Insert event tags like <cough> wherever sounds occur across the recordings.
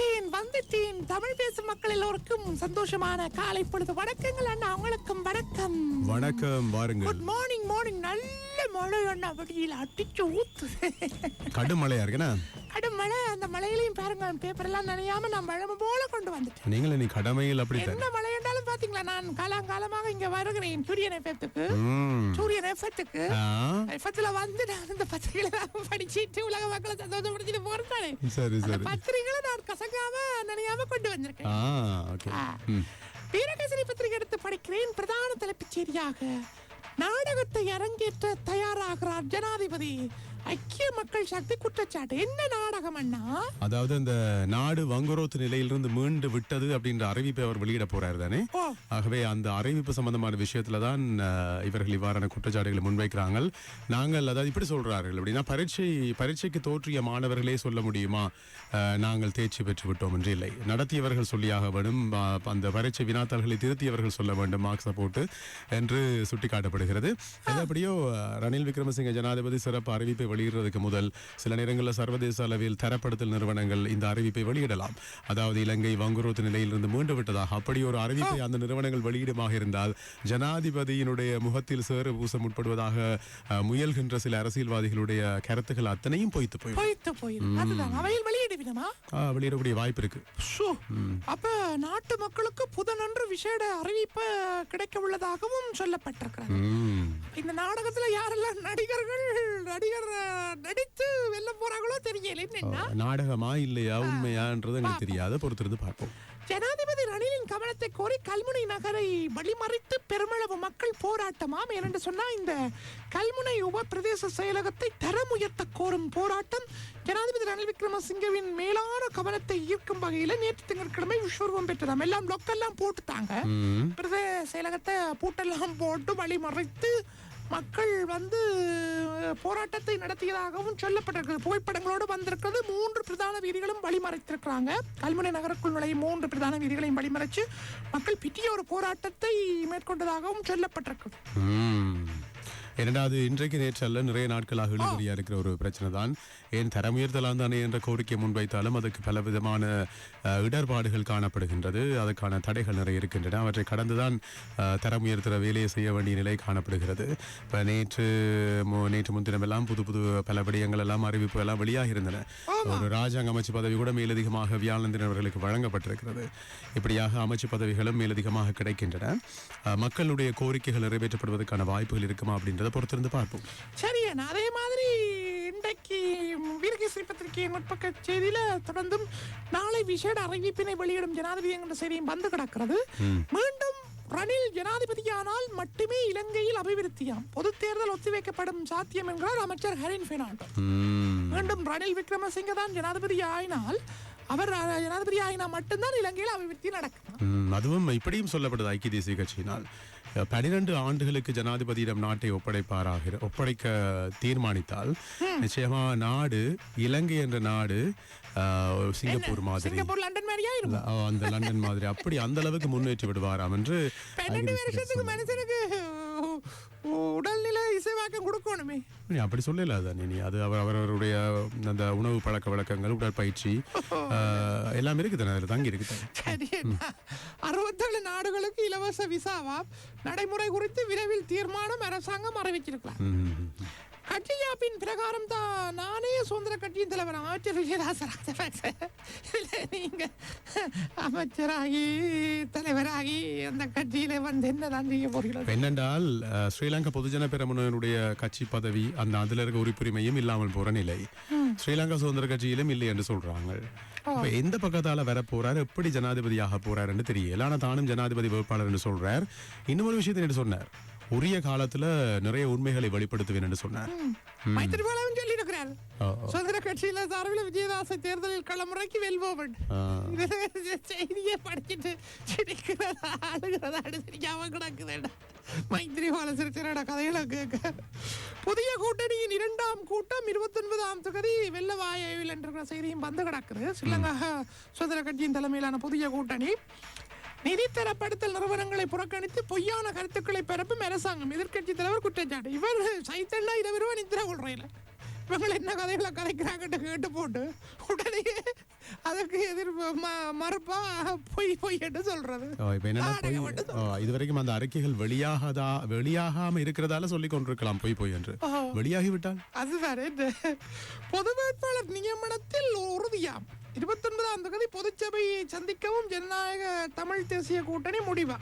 வந்துட்டேன் வந்துட்டேன். தமிழ் பேசும் மக்கள் எல்லோருக்கும் சந்தோஷமான காலை பொழுது. வணக்கங்கள் அண்ணா உங்களுக்கும் வணக்கம். வணக்கம் வாருங்கள். குட் மார்னிங் மார்னிங் நல்ல மழை அண்ணா வெளியில் அடிச்சு ஊத்து. கடும் மழையா இருக்குண்ணா கடும் மழை. அந்த மழையிலையும் பாருங்க பேப்பர் எல்லாம் நனையாம நான் மழை போல கொண்டு வந்துட்டேன். நீங்கள் நீ கடமையில் அப்படித்தான். என்ன மழை என்றாலும் பாத்தீங்களா நான் காலாங்காலமாக இங்க வருகிறேன். சூரியன் எஃபத்துக்கு ம். சூரியன் எஃபத்துக்கு ஆ, எஃபத்துல வந்து நான் இந்த பத்திரிகையில படிச்சிட்டு உலக மக்களை சந்தோஷப்படுத்திட்டு போறேன். சரி சரி. பத்திரிகைகளை நனையாம கொண்டு வந்திருக்கேன். வீரகேசரி பத்திரிகை எடுத்து படிக்கிறேன். பிரதான தலைப்புச் செய்தியாக நாடகத்தை அரங்கேற்ற தயாராகிறார் ஜனாதிபதி ஐக்கிய மக்கள் சக்தி குற்றச்சாட்டு. என்ன நாடகம் அண்ணா? அதாவது இந்த நாடு வங்குரோத்து நிலையிலிருந்து மீண்டு விட்டது அப்படின்ற அறிவிப்பை அவர் வெளியிட போறாரு தானே? ஆகவே அந்த அறிவிப்பு சம்பந்தமான விஷயத்துல தான் இவர்கள் இவ்வாறான குற்றச்சாட்டுகளை முன்வைக்கிறாங்க நாங்கள் அதாவது இப்படி சொல்றார்கள். அப்படின்னா பரீட்சை பரீட்சைக்கு தோற்றிய மாணவர்களே சொல்ல முடியுமா? நாங்கள் தேர்ச்சி பெற்று விட்டோம் என்று இல்லை. நடத்தியவர்கள் சொல்லியாக வேண்டும் அந்த பரீட்சை வினாத்தாள்களை திருத்தியவர்கள் சொல்ல வேண்டும் மார்க்ஸை போட்டு என்று சுட்டிக்காட்டப்படுகிறது. அஹ், ரணில் விக்ரமசிங்க ஜனாதிபதி சிறப்பு அறிவிப்பை வெளியிடுறதுக்கு முதல் சில நேரங்களில் சர்வதேச அளவில் தரப்படுத்தல் நிறுவனங்கள் இந்த அறிவிப்பை வெளியிடலாம். அதாவது இலங்கை வங்குரோத்து நிலையிலிருந்து மீண்டு விட்டதாக அப்படி ஒரு அறிவிப்பை அந்த நிறுவனங்கள் வெளியிடுமாக இருந்தால் ஜனாதிபதியினுடைய முகத்தில் சேறு பூச முற்படுவதாக அஹ், முயல்கின்ற சில அரசியல்வாதிகளுடைய கருத்துக்கள் அத்தனையும் பொய்த்து போயிடும். வெளியிடக்கூடிய வாய்ப்பு இருக்கு. அப்ப நாட்டு மக்களுக்கு புதனன்று விசேட அறிவிப்பு கிடைக்க உள்ளதாகவும் சொல்லப்பட்டிருக்கிறது. இந்த நாடகத்துல யாரெல்லாம் நடிகர்கள் நடிகர் நடித்து வெல்ல போறாங்களோ தெரியல. நாடகமா இல்லையா உண்மையான்றது எனக்கு தெரியாத. பொறுத்திருந்து பார்ப்போம். ஜனாதிபதி ரணிலின் கவனத்தை கோரி கல்முனை நகரை வழிமறித்து பெருமளவு மக்கள் போராட்டமாம் ஏனென்று சொன்னா இந்த கல்முனை உப பிரதேச செயலகத்தை தரம் உயர்த்த கோரும் போராட்டம் ஜனாதிபதி ரணில் விக்ரமசிங்கவின் மேலான கவனத்தை ஈர்க்கும் வகையில நேற்று திங்கட்கிழமை விஸ்வரூபம் பெற்றதாம் எல்லாம் லொக்கெல்லாம் போட்டுட்டாங்க. பிரதேச செயலகத்தை பூட்டெல்லாம் போட்டு வழிமறைத்து மக்கள் வந்து போராட்டத்தை நடத்தியதாகவும் சொல்லப்பட்டிருக்கிறது புகைப்படங்களோடு வந்திருக்கிறது மூன்று பிரதான வீதிகளும் வழிமறைத்திருக்கிறாங்க. கல்முனை நகருக்குள் நுழையும் மூன்று பிரதான வீதிகளையும் வழிமறைச்சு மக்கள் பிட்டிய ஒரு போராட்டத்தை மேற்கொண்டதாகவும் சொல்லப்பட்டிருக்கிறது ம். அது இன்றைக்கு நேற்று அல்ல நிறைய நாட்களாக இழுபடியாக இருக்கிற ஒரு பிரச்சனை தான் ஏன் தரம் உயர்த்தலாம் தானே என்ற கோரிக்கை முன்வைத்தாலும் அதுக்கு பல விதமான இடர்பாடுகள் காணப்படுகின்றது. அதுக்கான தடைகள் நிறைய இருக்கின்றன. அவற்றை கடந்துதான் தரம் உயர்த்துற வேலையை செய்ய வேண்டிய நிலை காணப்படுகிறது. இப்போ நேற்று மு- நேற்று முன்தினமெல்லாம் புது புது பல விடயங்கள் எல்லாம் அறிவிப்பு எல்லாம் வெளியாக இருந்தன ஒரு ராஜாங்க அமைச்சு பதவி கூட மேலதிகமாக வியாழந்திரன் அவர்களுக்கு வழங்கப்பட்டிருக்கிறது. இப்படியாக அமைச்சு பதவிகளும் மேலதிகமாக கிடைக்கின்றன. மக்களுடைய கோரிக்கைகள் நிறைவேற்றப்படுவதற்கான வாய்ப்புகள் இருக்குமா அப்படின்றத பொறுத்திருந்து பார்ப்போம். சரி. அதே மாதிரி இன்றைக்கு வீரகேசரி பத்திரிகையின் முற்பக்க செய்தியில தொடர்ந்தும் நாளை விசேட அறிவிப்பினை வெளியிடும் ஜனாதிபதி என்ற செய்தியும் வந்து கிடக்கிறது. மீண்டும் ரணில் ஜனாதிபதியானால் மட்டுமே இலங்கையில் அபிவிருத்தியாம். பொது தேர்தல் ஒத்திவைக்கப்படும் சாத்தியம் என்கிறார் அமைச்சர் ஹரின் பெர்னாண்டோ ம். மீண்டும் ரணில் விக்ரமசிங்க தான் ஜனாதிபதி ஆயினால் அவர் ஜனாதிபதி ஆயினா மட்டும்தான் இலங்கையில் அபிவிருத்தி நடக்கும். அதுவும் இப்படியும் சொல்லப்படுது ஐக்கிய தேசிய கட்சியினால். பனிரெண்டு ஆண்டுகளுக்கு ஜனாதிபதியிடம் நாட்டை ஒப்படைப்பாராக ஒப்படைக்க தீர்மானித்தால் நிச்சயமா நாடு இலங்கை என்ற நாடு சிங்கப்பூர் மாதிரி. அந்த லண்டன் மாதிரி. அப்படி அந்த அளவுக்கு முன்னேற்றி விடுவாராம் என்று இசைவாக்கம் கொடுக்கணுமே. நீ அப்படி சொல்லல தானே நீ அது அவர் அவரவருடைய அந்த உணவு பழக்க வழக்கங்கள் உடற்பயிற்சி எல்லாம் இருக்குதானே அதில் தங்கி இருக்குதானே சரி அறுபத்தேழு நாடுகளுக்கு இலவச விசாவா நடைமுறை குறித்து விரைவில் தீர்மானம் அரசாங்கம் அறிவிச்சிருக்கலாம் கட்சியாப்பின் பிரகாரம் தான் நானே சுதந்திர கட்சியின் தலைவர் அமைச்சர் விஜயதாச ராஜபக்ச நீங்க அமைச்சராகி தலைவராகி அந்த கட்சியில வந்து என்னதான் செய்ய போகிறீர்கள்? என்னென்றால் ஸ்ரீலங்கா பொதுஜன பெரமுனனுடைய கட்சி பதவி அந்த அதுல இருக்க உறுப்புரிமையும் இல்லாமல் போற நிலை. ஸ்ரீலங்கா சுதந்திர கட்சியிலும் இல்லை என்று சொல்றாங்க எந்த பக்கத்தால வர போறார் எப்படி ஜனாதிபதியாக போறாருன்னு தெரியல. ஆனா தானும் ஜனாதிபதி வேட்பாளர் என்று சொல்றார். இன்னும் ஒரு விஷயத்தை சொன்னார். உரிய காலத்துல நிறைய உண்மைகளை வெளிப்படுத்துவேன் என்று சொன்னார். மைத்திரிபாலவும் சொல்லியிருக்கிறார். சுதந்திர கட்சியில சார்பில் விஜயதாச தேர்தலில் களமுறைக்கு ஆ. செய்தியை படிச்சுட்டு சிரிக்கிறதா அழுகிறதா தெரியாம கிடக்குதுடா. மைத்திரிபால சிரிச்சனோட கதைகளை கேட்க. புதிய கூட்டணியின் இரண்டாம் கூட்டம் இருபத்தி ஒன்பதாம் தொகுதி வெள்ளவாயில் என்ற செய்தியும் வந்து கிடக்குது. ஸ்ரீலங்கா சுதந்திர கட்சியின் தலைமையிலான புதிய கூட்டணி. நிதி தரப்படுத்தல் நிறுவனங்களை புறக்கணித்து பொய்யான கருத்துக்களை பரப்பும் அரசாங்கம். எதிர்க்கட்சி தலைவர் குற்றச்சாட்டு. இவர் சைத்தன்னா இருவருவா நித்திர கொள்றையில இவங்க என்ன கதைகளை கதைக்கிறாங்கன்னு கேட்டு போட்டு உடனே அதற்கு எதிர்ப்பு ம- மறுப்பா பொய் பொய் என்று சொல்றது. ஓ, இதுவரைக்கும் அந்த அறிக்கைகள் வெளியாகாதா வெளியாகாம இருக்கிறதால சொல்லிக் கொண்டிருக்கலாம் பொய் பொய் என்று. வெளியாகிவிட்டால்? அதுதான் என்ன? பொது வேட்பாளர் நியமனத்தில் உறுதியாம். இருபத்தொன்பதாம் தொகுதி பொதுச்சபையை சந்திக்கவும் ஜனநாயக தமிழ் தேசிய கூட்டணி முடிவா.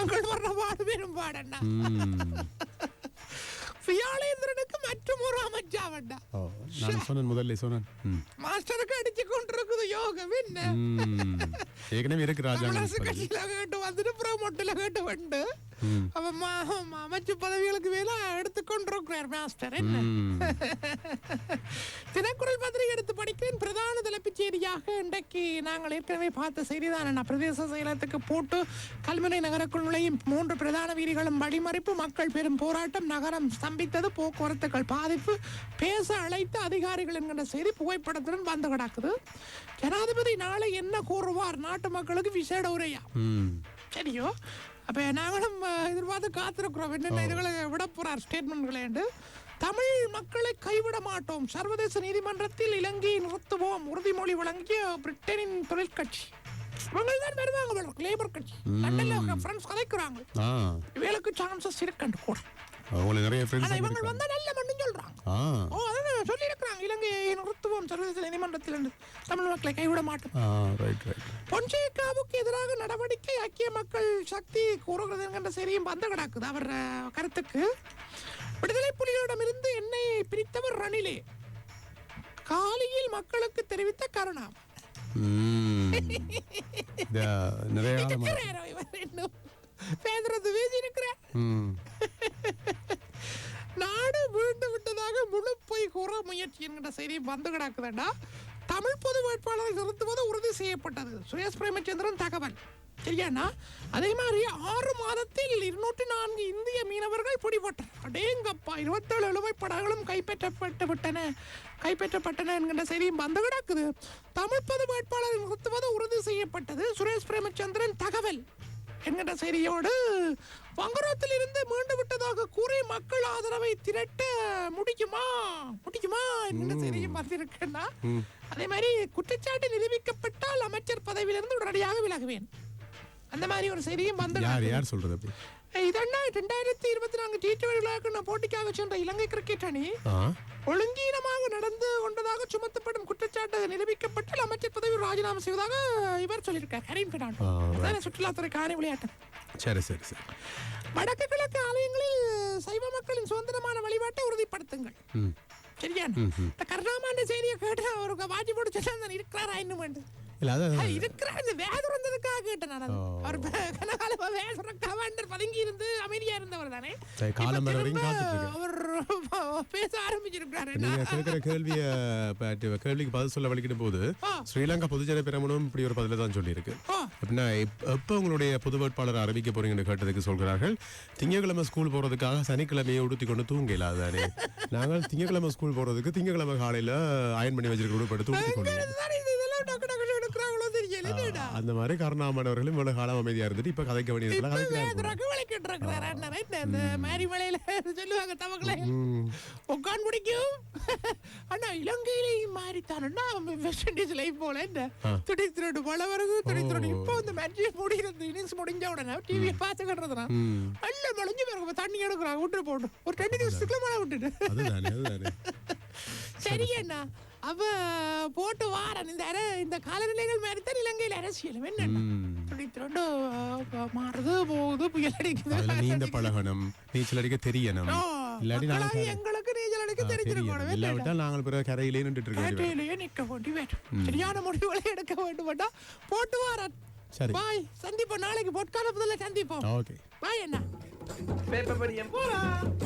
உங்கள் வர்ற பாடு பாடண்ணா மற்றும் ஒரு அமைச்சாவண்டா. ஓ, நான் சொன்னேன் முதல்ல சொன்னேன். ம். மாஸ்டருக்கு அடிச்சு கொண்டிருக்குது யோகம் என்ன ம். ஏற்கனவே இருக்கு ராஜாங்க தமிழரசு கட்சியில கேட்டு வந்துட்டு புறமொட்டில கேட்டு வந்து ம். அவன் மா- மா- அமைச்சு பதவிகளுக்கு எடுத்துக்கொண்டிருக்கிறார் மாஸ்டர் என்ன. தினக்குரல் பத்திரிகை எடுத்து படிக்கிறேன். பிரதான தலைப்புச் செய்தியாக இன்றைக்கு நாங்கள் ஏற்கனவே பார்த்த செய்திதான். பிரதேச செயலகத்துக்கு போட்டு கல்முனை நகருக்குள் நுழையும் மூன்று பிரதான வீதிகளும் வழிமறிப்பு மக்கள் பெரும் போராட்டம் நகரம் ஸ்தம்பித்தது போக்குவரத்துகள் பாதிப்பு பேச அழைத்த அதிகாரிகள் என்கிற செய்தி புகைப்படத்துடன் வந்து கிடக்குது. ஜனாதிபதி நாளை என்ன கூறுவார்? நாட்டு மக்களுக்கு விசேட உரையா. சரியோ. அப்ப நாங்களும் எதிர்பார்த்து காத்திருக்கிறோம். என்னென்ன இதுகளை விட போறார் ஸ்டேட்மெண்ட்களை தமிழ் மக்களை கைவிட மாட்டோம். சர்வதேச நீதிமன்றத்தில் இலங்கையை நிறுத்துவோம். உறுதிமொழி வழங்கிய பிரிட்டனின் தொழிற்கட்சி இவங்க தான் வருவாங்க லேபர் கட்சி. லண்டன்ல ஃப்ரெண்ட்ஸ் கதைக்கிறாங்க. இவங்களுக்கு சான்சஸ் இருக்கண்டு கூட. உங்களுக்கு நிறைய ஃப்ரெண்ட்ஸ் இவங்க வந்தா நல்ல மண்ணும் சொல்றாங்க. ஓ அதான் சொல்லி இருக்கிறாங்க இலங்கையை நிறுத்துவோம் சர்வதேச நீதிமன்றத்தில் தமிழ் மக்களை கைவிட மாட்டோம். ரைட் ரைட் பொன்சேகாவுக்கு எதிராக நடவடிக்கை ஐக்கிய மக்கள் சக்தி கூறுகிறது என்கின்ற செய்தியும் வந்து கிடக்குது. அவர் கருத்துக்கு விடுதலை புலிகளிடமிருந்து என்னை பிரித்தவர் ரணிலே. காலியில் மக்களுக்கு தெரிவித்த கருணா. ம். <laughs> இந்த நிறைய பேசுறது ம். நாடு <laughs> வீழ்ந்து விட்டதாக முழு பொய் கூற முயற்சி என்கிற செய்தி வந்து கிடக்குதுடா. தமிழ் பொது வேட்பாளரை நிறுத்துவது உறுதி செய்யப்பட்டது. சுரேஷ் பிரேமச்சந்திரன் தகவல். சரியாண்ணா? அதே மாதிரி ஆறு மாதத்தில் இருநூற்றி நான்கு இந்திய மீனவர்கள் பிடிபட்டனர். அடேங்கப்பா இருபத்தேழு எழுவை படகுகளும் கைப்பற்றப்பட்டு விட்டன. கைப்பற்றப்பட்டன என்கின்ற செய்தியும் வந்து கிடக்குது. தமிழ் பொது வேட்பாளரை நிறுத்துவது உறுதி செய்யப்பட்டது. சுரேஷ் பிரேமச்சந்திரன் தகவல். என்கிற செய்தியோடு? வங்குரோத்தில் இருந்து மீண்டு விட்டதாக கூறி மக்கள் ஆதரவை திரட்ட முடியுமா? முடியுமா? என்கிற செய்தியும் வந்திருக்குன்னா அதே மாதிரி குற்றச்சாட்டு நிரூபிக்கப்பட்டால் அமைச்சர் பதவியிலிருந்து உடனடியாக விலகுவேன். அந்த மாதிரி ஒரு செய்தியும் வந்து யார் யார் சொல்றது ரெண்டாயிரத்தி இருபத்தி நான்கு டி டுவெண்டி போட்டிக்காக சென்ற இலங்கை கிரிக்கெட் அணி ஒழுங்கீனமாக நடந்து கொண்டதாக சுமத்தப்படும் குற்றச்சாட்டு நிரூபிக்கப்பட்டால் அமைச்சர் பதவி ராஜினாமா செய்வதாக இவர் சொல்லியிருக்கார். right. அதானே சுற்றுலாத்துறை காணி விளையாட்டு. சரி சரி சரி. வடக்கு கிழக்கு ஆலயங்களில் சைவ மக்களின் சுதந்திரமான வழிபாட்டை உறுதிப்படுத்துங்கள். சரியா? கருணாமாண்ட செய்தியை கேட்டு அவருக்கு வாட்சி போட்டு சொல்லி இருக்கிறாரா இன்னும் இல்லை அதான் இருக்கிற இந்த வேதம் வந்ததுக்காக கேட்டேன் நான். அது. அவர் கனகாலமா வேதம் கமாண்டர் பதுங்கி இருந்து அமைதியா இருந்தவர் தானே. காலம் அவர் பேச ஆரம்பிச்சிருக்கிறாரு. நீங்க கேட்கிற கேள்விய ப- கேள்விக்கு பதில் சொல்ல வலிக்கிட்ட போது. ஸ்ரீலங்கா பொதுஜன பெரமுனும் இப்படி ஒரு பதில தான் சொல்லியிருக்கு. அப்படின்னா எப்- எப்போ உங்களுடைய பொது வேட்பாளர் அறிவிக்க போறீங்கன்னு கேட்டதுக்கு சொல்கிறார்கள் திங்கட்கிழமை ஸ்கூல் போறதுக்காக சனிக்கிழமையை உடுத்தி கொண்டு தூங்க இல்லாதானே <laughs> நாங்கள் திங்கட்கிழமை ஸ்கூல் போறதுக்கு திங்கட்கிழமை காலையில அயன் பண்ணி வச்சிருக்க உடுப்படுத்து அந்த மாதிரி கருணாமணவர்களும் இவ்வளவு காலம் அமைதியா இருந்துட்டு இப்ப கதைக்க வேண்டியதுல கதைக்கிறாங்க ரகவலை கேட்டிருக்கிறாரு அண்ணன் right? இந்த மேரி மலையில சொல்லுவாங்க தவக்களை ம். உட்காந்து பிடிக்கும் அண்ணா இலங்கையிலையும் மாறித்தானா வெஸ்ட் இண்டீஸ்ல போல என்ன? துடி திருடு போல வருது துடி திருடு இப்போ இந்த மேட்ச் முடிகிறது இன்னிங்ஸ் முடிஞ்ச உடனே டிவியை பார்த்து கட்டுறதுனா ம். நல்ல மழைஞ்சு பிறகு தண்ணி எடுக்கிறாங்க விட்டு போட்டு. ஒரு ரெண்டு நிமிஷத்துக்குள்ள மழை விட்டுட்டு. சரி அண்ணா அவ போட்டு வாரன். இந்த அர- இந்த காலநிலைகள் மாதிரி தான் இலங்கையில் அரசியலும். என்ன மாறுது போகுது புயல் அடிக்குது. நீந்த பழகணும். நீச்சல் அடிக்க தெரியணும். இல்லாட்டி எங்களுக்கு நீச்சல் அடிக்க தெரிஞ்சிருக்கணும் இல்லாவிட்டால் நாங்கள் பிறகு கரையிலே நின்றுட்டு கேட்டையிலேயே நிக்க வேண்டி வேண்டும் சரியான முடிவுகளை எடுக்க வேண்டும் வேண்டா போட்டு வாரன். சரி. பாய். சந்திப்போம். நாளைக்கு பொற்கால புதல சந்திப்போம். ஓகே. பாய் அண்ணா. பேப்பர் படியம். போலாம்